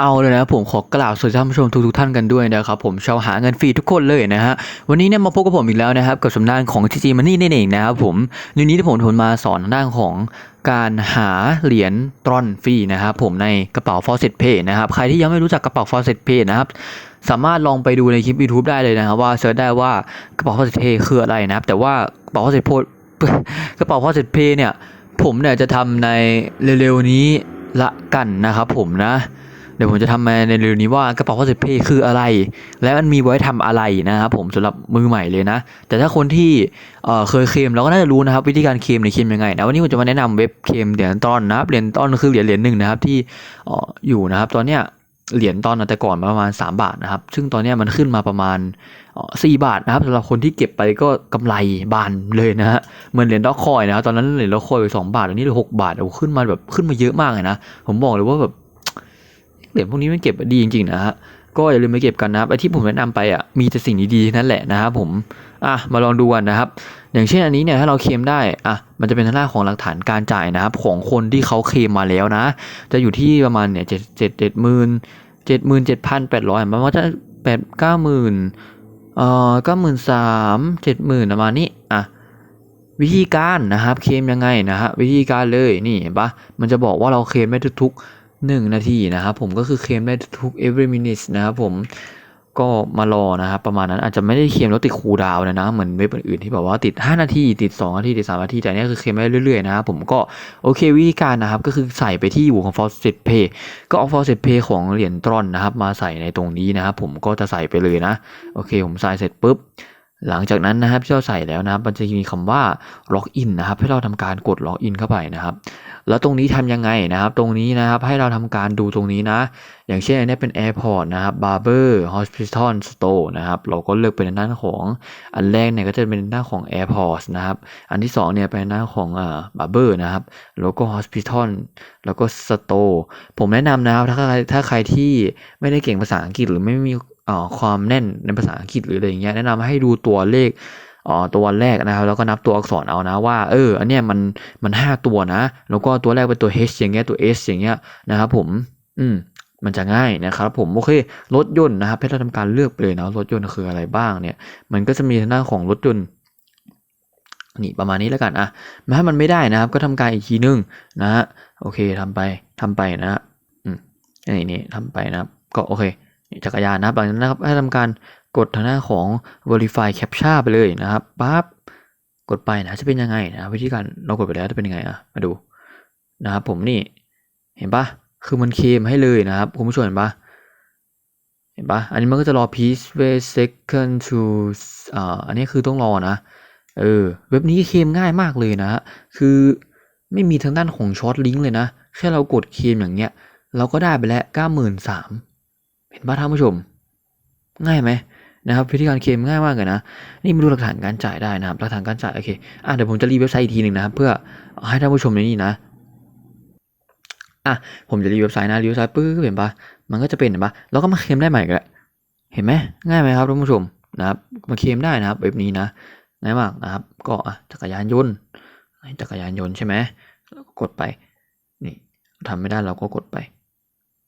เอาเลยนะผมขอกล่าวสวัสดีท่านผู้ชมทุกๆท่านกันด้วยนะครับผมชาวหาเงินฟรีทุกคนเลยนะฮะวันนี้เนี่ยมาพบกับผมอีกแล้วนะครับกับสำนักของ TG Money นั่นเองนะครับผมในนี้ที่ผมทนมาสอนทางด้านของการหาเหรียญตรอนฟรีนะครับผมในกระเป๋า Faucet Pay นะครับใครที่ยังไม่รู้จักกระเป๋า Faucet Pay นะครับสามารถลองไปดูในคลิป YouTube ได้เลยนะครับว่าเซิร์ชได้ว่ากระเป๋า Faucet Pay คืออะไรนะครับแต่ว่ากระเป๋า Faucet Pay กระเป๋า Faucet Pay เนี่ยผมเนี่ยจะทำในเร็วๆนี้ละกันนะครับผมนะ ดี๋ยวผมจะทำมาในเร็วนี้ว่ากระเป๋า Faucet Pay คืออะไร และมันมีไว้ทำอะไรนะครับผมสำหรับมือใหม่เลยนะ แต่ถ้าคนที่เเคยเคลมเราก็น่าจะรู้นะครับวิธีการเคลมในยเคลมยังไงนะวันนี้ผมจะมาแนะนำเว็บเคลมเหรียญต้อนนะครับเหรียญต้อนคือเหรียญเหรียญหนึ่งนะครับที่ออยู่นะครับตอนเนี้ยเหรียญตอนแต่ก่อนประมาณ 3 บาทนะครับ ซึ่งตอนนี้มันขึ้นมาประมาณสี่บาทนะครับสำหรับคนที่เก็บไปก็กำไรบานเลยนะฮะ เหมือนเหรียญด็อกคอยนะครับ ตอนนั้นเหรียญด็อกคอยไปสองบาทอันนี้เหลือหกบาทโอ้ขึ้นมาแบบขึ้นมาเยอะมากเลยนะ ผมบอกเลยว่าแบบ เหรียญพวกนี้มันเก็บดีจริงๆนะฮะก็อย่าลืมไปเก็บกันนะครับไอที่ผมแนะนำไปอะมีแต่สิ่งดีๆนั่นแหละนะครับผมอะมาลองดูกันนะครับ อย่างเช่นอันนี้เนี่ยถ้าเราเคลมได้อะมันจะเป็นทางด้านของหลักฐานการจ่ายนะครับของคนที่เขาเคลมมาแล้วนะ จะอยู่ที่ประมาณเนี่ยเจ็ดเจ็ดเจ็ดหมื่นเจ็ดหมื่นเจ็ดพันแปดร้อยมันว่าจะแปดเก้าหมื่นเอ่อเก้าหมื่นสามเจ็ดหมื่นประมาณนี้อะวิธีการนะครับเคลมยังไงนะฮะวิธีการเลยนี่เห็นปะมันจะบอกว่าเราเคลมได้ทุกๆ 1 นาทีนะครับผมก็คือเคลมได้ทุก every minute นะครับผมก็มารอนะครับประมาณนั้นอาจจะไม่ได้เคลมแล้วติดคูดาวน์เลยนะเหมือนเว็บอื่นๆที่แบบว่าติด 5 นาที ติด 2 นาที ติด 3 นาที แต่นนี่คือเคลมได้เรื่อยๆนะครับผมก็โอเควิธีการนะครับ ก็คือใส่ไปที่อยู่ของ Faucet Pay ก็เอา Faucet Pay ของเหรียญตรอนนะครับ มาใส่ในตรงนี้นะครับผมก็จะใส่ไปเลยนะ โอเค ผมใส่เสร็จปุ๊บ หลังจากนั้นนะครับที่เราใส่แล้วนะครับมันจะมีคำว่าล็อกอินนะครับ ให้เราทำการกดล็อกอินเข้าไปนะครับ แล้วตรงนี้ทำยังไงนะครับ ตรงนี้นะครับให้เราทำการดูตรงนี้นะ อย่างเช่นอันนี้เป็น Airport นะครับ Barber Hospital Store นะครับ เราก็เลือกเป็นด้านของอันแรกเนี่ยก็จะเป็นด้านของ Airport นะครับ อันที่สองเนี่ยเป็นด้านของอ่า Barber นะครับแล้วก็ Hospital แล้วก็ Store ผมแนะนำนะครับถ้าใครถ้าใครที่ไม่ได้เก่งภาษาอังกฤษหรือไม่มี ความแน่นในภาษาอังกฤษหรืออะไรอย่างเงี้ยแนะนำให้ดูตัวเลขอ๋อตัวแรกนะครับแล้วก็นับตัวอักษรเอานะว่าเอออันเนี้ยมันมันห้าตัวนะ แล้วก็ตัวแรกเป็นตัว H อย่างเงี้ยตัว S อย่างเงี้ยนะครับผมอืมมันจะง่ายนะครับผมโอเครถยนต์นะครับให้เราทำการเลือกไปเลยนะรถยนต์คืออะไรบ้างเนี่ย มันก็จะมีทางด้านของรถยนต์นี่ประมาณนี้แล้วกันอะถ้ามันไม่ได้นะครับ ก็ทำการอีกทีนึงนะฮะโอเคทำไปทำไปนะฮะอืมนี่นี่ทำไปนะครับ ก็โอเค จักรยานนะครับหลังจากนั้นนะครับให้ทำการกดทางหน้าของ verify captcha ไปเลยนะครับปั๊บกดไปนะจะเป็นยังไงนะวิธีการเรากดไปแล้วจะเป็นยังไงอะมาดูนะครับผมนี่เห็นปะคือมันเคมให้เลยนะครับคุณผู้ชมเห็นปะเห็นปะอันนี้มันก็จะรอ please wait second to อ่าอันนี้คือต้องรอนะเออเว็บนี้เคมง่ายมากเลยนะฮะคือไม่มีทางด้านของช็อตลิงก์เลยนะ แค่เรากดเคมอย่างเงี้ย เราก็ได้ไปแล้วเก้าหมื่นสาม เห็นป่ะท่านผู้ชม ง่ายไหมนะครับวิธีการเคลมง่ายมากเลยนะ นี่มาดูหลักฐานการจ่ายได้นะครับหลักฐานการจ่ายโอเคอะเดี๋ยวผมจะรีวิวเว็บไซต์อีกทีหนึ่งนะครับเพื่อให้ท่านผู้ชมในนี่นะอะผมจะรีวิวเว็บไซต์นะรีวิวเว็บไซต์ปึ๊บเห็นปะมันก็จะเป็นเห็นปะแล้วก็มาเคลมได้ใหม่กันเห็นไหมง่ายไหมครับท่านผู้ชมนะครับมาเคลมได้นะครับเว็บนี้นะง่ายมากนะครับ ก็อะจักรยานยนต์จักรยานยนต์ใช่ไหมแล้วก็กดไปนี่ทำไม่ได้เราก็กดไป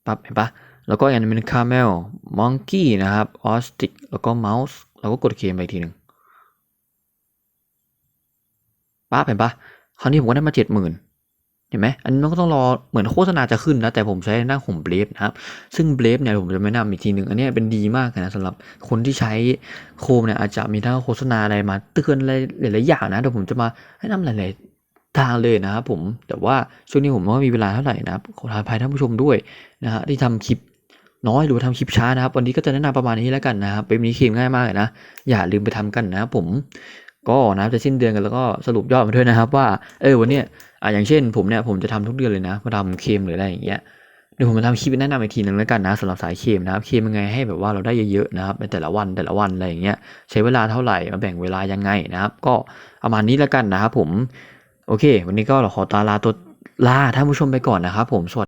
ปั๊บเห็นปะ แล้วก็อย่างนี้เป็นคาเมลมองกี้นะครับออสติกแล้วก็เมาส์เราก็กดเคลมไปทีหนึ่งป้าเห็นปะคราวนี้ผมก็ได้มาเจ็ดหมื่นเห็นไหมอันนี้มันก็ต้องรอเหมือนโฆษณาจะขึ้นนะแต่ผมใช้หน้าของเบรฟนะครับ ซึ่งเบรฟเนี่ยผมจะไม่นำอีกทีหนึ่งอันนี้เป็นดีมากนะสำหรับคนที่ใช้โคมเนี่ยอาจจะมีทั้งโฆษณาอะไรมาเตือนอะไรหลายๆอย่างนะเดี๋ยวผมจะมาให้นำหลายๆทางเลยนะครับผมแต่ว่าช่วงนี้ผมไม่มีเวลาเท่าไหร่นะครับขอทายภัยท่านผู้ชมด้วยนะฮะที่ทำคลิป น้อยหรือว่าทำคลิปช้านะครับ วันนี้ก็จะแนะนำประมาณนี้แล้วกันนะครับเว็บนี้เคลมง่ายมากเลยนะอย่าลืมไปทำกันนะครับผมก็นะจะสิ้นเดือนกันแล้วก็สรุปยอดมาด้วยนะครับ ว่าเออวันเนี้ยอะอย่างเช่น ผมเนี่ยผมจะทำทุกเดือนเลยนะมาทำเคลมหรืออะไรอย่างเงี้ยเดี๋ยวผมมาทำคลิปแนะนำอีกทีหนึ่งแล้วกันนะสำหรับสายเคมนะครับเคมยังไงให้แบบว่าเราได้เยอะๆนะครับในแต่ละวันแต่ละวันอะไรอย่างเงี้ยใช้เวลาเท่าไหร่มาแบ่งเวลายังไงนะครับ ก็ประมาณนี้แล้วกันนะครับผมโอเค วันนี้ก็เราขอตาลาตัวลาท่านผู้ชมไปก่อนนะครับผมสวัสดี